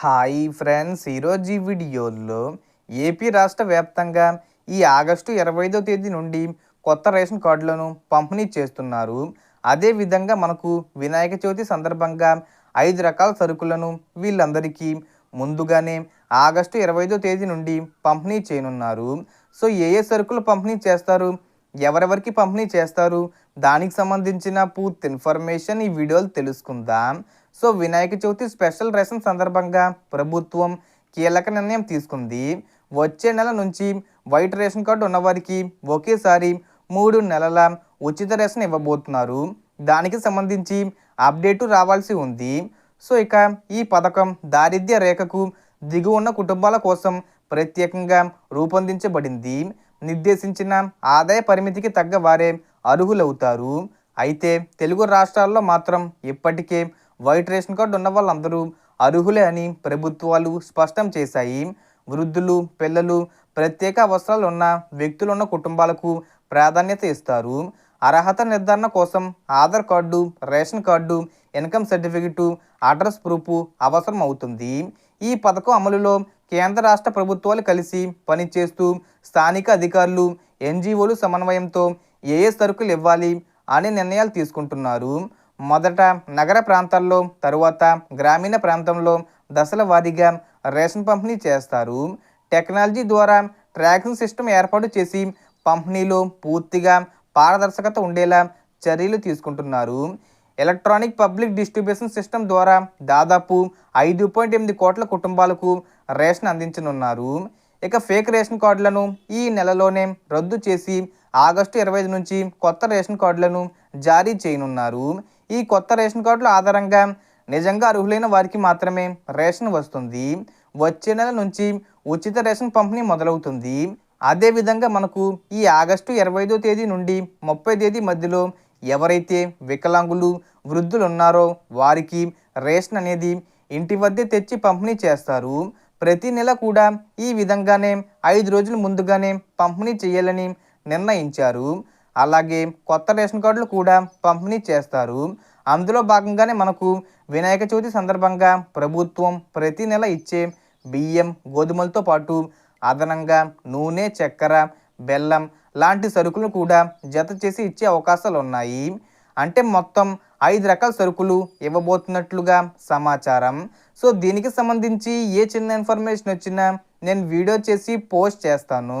Hi friends ఈరోజు ఈ వీడియోలో ఏపీ రాష్ట్ర వ్యాప్తంగా ఈ ఆగస్టు ఇరవై ఐదో తేదీ నుండి కొత్త రేషన్ కార్డులను పంపిణీ చేస్తున్నారు. అదేవిధంగా మనకు వినాయక చవితి సందర్భంగా ఐదు రకాల సరుకులను వీళ్ళందరికీ ముందుగానే ఆగస్టు ఇరవై ఐదో తేదీ నుండి పంపిణీ చేయనున్నారు. సో ఏ ఏ సరుకులు పంపిణీ చేస్తారు ఎవరెవరికి పంపిణీ చేస్తారు దానికి సంబంధించిన పూర్తి ఇన్ఫర్మేషన్ ఈ వీడియోలు తెలుసుకుందాం. So Vinayaka Chavithi special ration సందర్భంగా ప్రభుత్వం కీలక నిర్ణయం తీసుకుంది. వచ్చే నెల నుంచి వైట్ రేషన్ కార్డు ఉన్నవారికి ఒకేసారి మూడు నెలల ఉచిత రేషన్ ఇవ్వబోతున్నారు. దానికి సంబంధించి అప్డేటు రావాల్సి ఉంది. సో ఇక ఈ పథకం దారిద్ర్య రేఖకు దిగువ ఉన్న కుటుంబాల కోసం ప్రత్యేకంగా రూపొందించబడింది. నిర్దేశించిన ఆదాయ పరిమితికి తగ్గ వారే అర్హులవుతారు. అయితే తెలుగు రాష్ట్రాల్లో మాత్రం ఇప్పటికే వైట్ రేషన్ కార్డు ఉన్న వాళ్ళందరూ అర్హులే అని ప్రభుత్వాలు స్పష్టం చేశాయి. వృద్ధులు పిల్లలు ప్రత్యేక అవసరాలు ఉన్న వ్యక్తులు ఉన్న కుటుంబాలకు ప్రాధాన్యత ఇస్తారు. అర్హత నిర్ధారణ కోసం Aadhaar card ration card income certificate address proof అవసరం అవుతుంది ఈ పథకం అమలులో కేంద్ర రాష్ట్ర ప్రభుత్వాలు కలిసి పనిచేస్తూ స్థానిక అధికారులు ఎన్జిఓలు సమన్వయంతో ఏ ఏ సరుకులు ఇవ్వాలి అనే నిర్ణయాలు తీసుకుంటున్నారు. మొదట నగర ప్రాంతాల్లో తరువాత గ్రామీణ ప్రాంతంలో దశల వారీగా రేషన్ పంపిణీ చేస్తారు. టెక్నాలజీ ద్వారా ట్రాకింగ్ సిస్టమ్ ఏర్పాటు చేసి పంపిణీలో పూర్తిగా పారదర్శకత ఉండేలా చర్యలు తీసుకుంటున్నారు. ఎలక్ట్రానిక్ పబ్లిక్ డిస్ట్రిబ్యూషన్ సిస్టమ్ ద్వారా దాదాపు ఐదు పాయింట్ ఎనిమిది కోట్ల కుటుంబాలకు రేషన్ అందించనున్నారు. ఇక ఫేక్ రేషన్ కార్డులను ఈ నెలలోనే రద్దు చేసి ఆగస్టు ఇరవై నుంచి కొత్త రేషన్ కార్డులను జారీ చేయనున్నారు. ఈ కొత్త రేషన్ కార్డుల ఆధారంగా నిజంగా అర్హులైన వారికి మాత్రమే రేషన్ వస్తుంది. వచ్చే నెల నుంచి ఉచిత రేషన్ పంపిణీ మొదలవుతుంది. అదేవిధంగా మనకు ఈ ఆగస్టు ఇరవై ఐదో తేదీ నుండి ముప్పై తేదీ మధ్యలో ఎవరైతే వికలాంగులు వృద్ధులు ఉన్నారో వారికి రేషన్ అనేది ఇంటి వద్దే తెచ్చి పంపిణీ చేస్తారు. ప్రతి నెల కూడా ఈ విధంగానే ఐదు రోజుల ముందుగానే పంపిణీ చేయాలని నిర్ణయించారు. అలాగే కొత్త రేషన్ కార్డులు కూడా పంపిణీ చేస్తారు. అందులో భాగంగానే మనకు వినాయక చవితి సందర్భంగా ప్రభుత్వం ప్రతి నెల ఇచ్చే బియ్యం గోధుమలతో పాటు అదనంగా నూనె చక్కెర బెల్లం లాంటి సరుకులు కూడా జత చేసి ఇచ్చే అవకాశాలు ఉన్నాయి. అంటే మొత్తం ఐదు రకాల సరుకులు ఇవ్వబోతున్నట్లుగా సమాచారం. సో దీనికి సంబంధించి ఏ చిన్న ఇన్ఫర్మేషన్ వచ్చినా నేను వీడియో చేసి పోస్ట్ చేస్తాను.